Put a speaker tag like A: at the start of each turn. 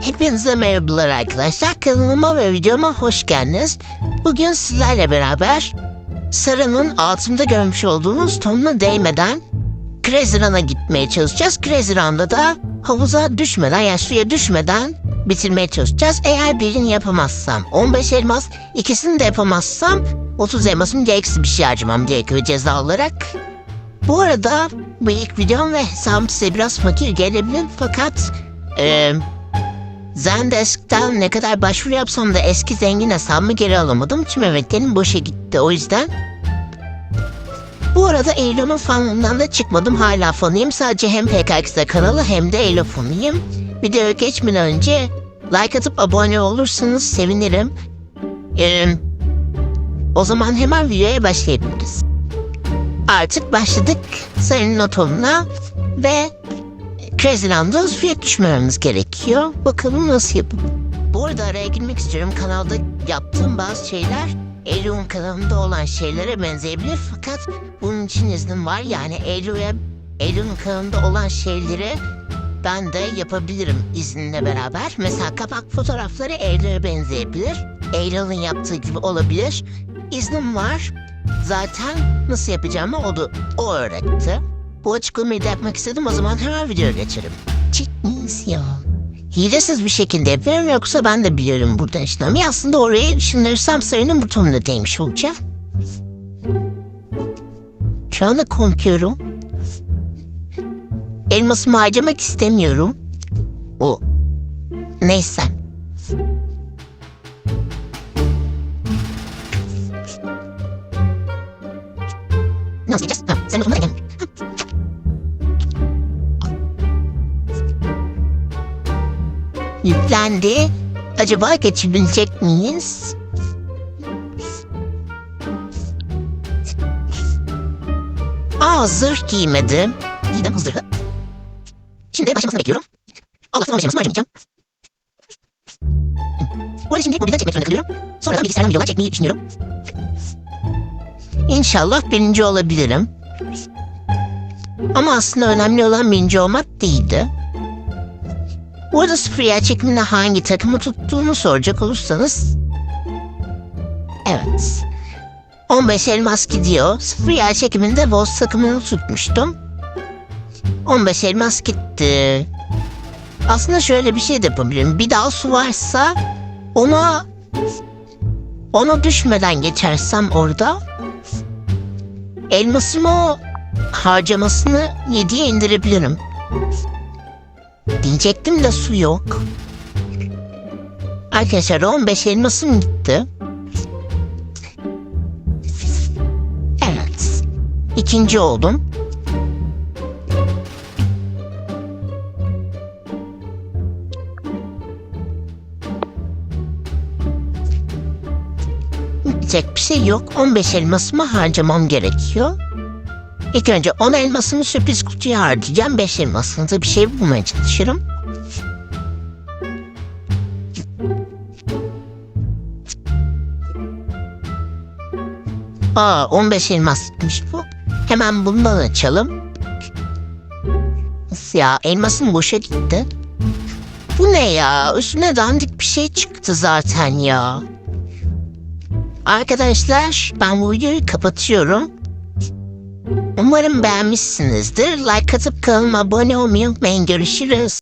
A: Hepinize merhabalar arkadaşlar. Kanalıma ve videoma hoş geldiniz. Bugün sizlerle beraber Sara'nın altında görmüş olduğunuz tonuna değmeden Crazy Run'a gitmeye çalışacağız. Crazy Run'da da havuza düşmeden yani suya düşmeden bitirmeye çalışacağız. Eğer birini yapamazsam 15 elmas, ikisini de yapamazsam 30 elmasım diye bir şey harcamam gerekiyor ceza olarak. Bu arada bu ilk videom ve hesabım size biraz fakir gelebilir fakat eee Zendesk'ten ne kadar başvuru yapsam da eski zengin hesabımı geri alamadım. Tüm emeklerim boşa gitti o yüzden. Bu arada Eylül'ün fanından da çıkmadım. Hala fanıyım. Sadece hem PKX'de kanalı hem de Eylül fanıyım. Videoya geçmeden önce like atıp abone olursanız sevinirim. Ee, o zaman hemen videoya başlayabiliriz. Artık başladık sayının otomuna ve Crazyland'da suya düşmememiz gerekiyor. Bakalım nasıl yapıp. Bu arada araya girmek istiyorum. Kanalda yaptığım bazı şeyler Eylül'ün kanalında olan şeylere benzeyebilir. Fakat bunun için iznim var. Yani Eylül'e Eylül'ün kanalında olan şeyleri ben de yapabilirim izinle beraber. Mesela kapak fotoğrafları Eylül'e benzeyebilir. Eylül'ün yaptığı gibi olabilir. İznim var. Zaten nasıl yapacağımı o da o öğretti. Bu açıklamayı da yapmak istedim o zaman hemen videoya geçelim. Çekmeyiz ya. Hilesiz bir şekilde yapıyorum yoksa ben de biliyorum buradan işlemi. Aslında oraya ışınlanırsam sayının butonuna değmiş olacağım. Şu anda korkuyorum. Elmasımı harcamak istemiyorum. O. Neyse. Nasıl yapacağız? Ha, sen o Yüklendi. Acaba geçebilecek miyiz? Aa zırh giymedim. Giydim zırhı. Şimdi başlamasını bekliyorum. Allah'tan başlamasını harcamayacağım. Bu arada şimdi mobilden çekmek zorunda kalıyorum. Sonra da bilgisayardan videolar çekmeyi düşünüyorum. İnşallah birinci olabilirim. Ama aslında önemli olan birinci olmak değildi. Bu arada sıfır yer çekiminde hangi takımı tuttuğunu soracak olursanız... Evet. 15 elmas gidiyor. Sıfır yer çekiminde Boz takımını tutmuştum. 15 elmas gitti. Aslında şöyle bir şey de yapabilirim. Bir dal su varsa ona ona düşmeden geçersem orada elmasımı harcamasını 7'ye indirebilirim. Diyecektim de su yok. Arkadaşlar 15 elmasım gitti. Evet. İkinci oldum. Diyecek bir şey yok. 15 elmasımı harcamam gerekiyor. İlk önce 10 elmasımı sürpriz kutuya harcayacağım. 5 elmasını da bir şey bulmaya çalışırım. Aa 15 elmas gitmiş bu. Hemen bundan açalım. Nasıl ya elmasım boşa gitti. Bu ne ya? Üstüne dandik bir şey çıktı zaten ya. Arkadaşlar ben bu videoyu kapatıyorum. Umarım beğenmişsinizdir. Like atıp kanalıma abone olmayı unutmayın. Görüşürüz.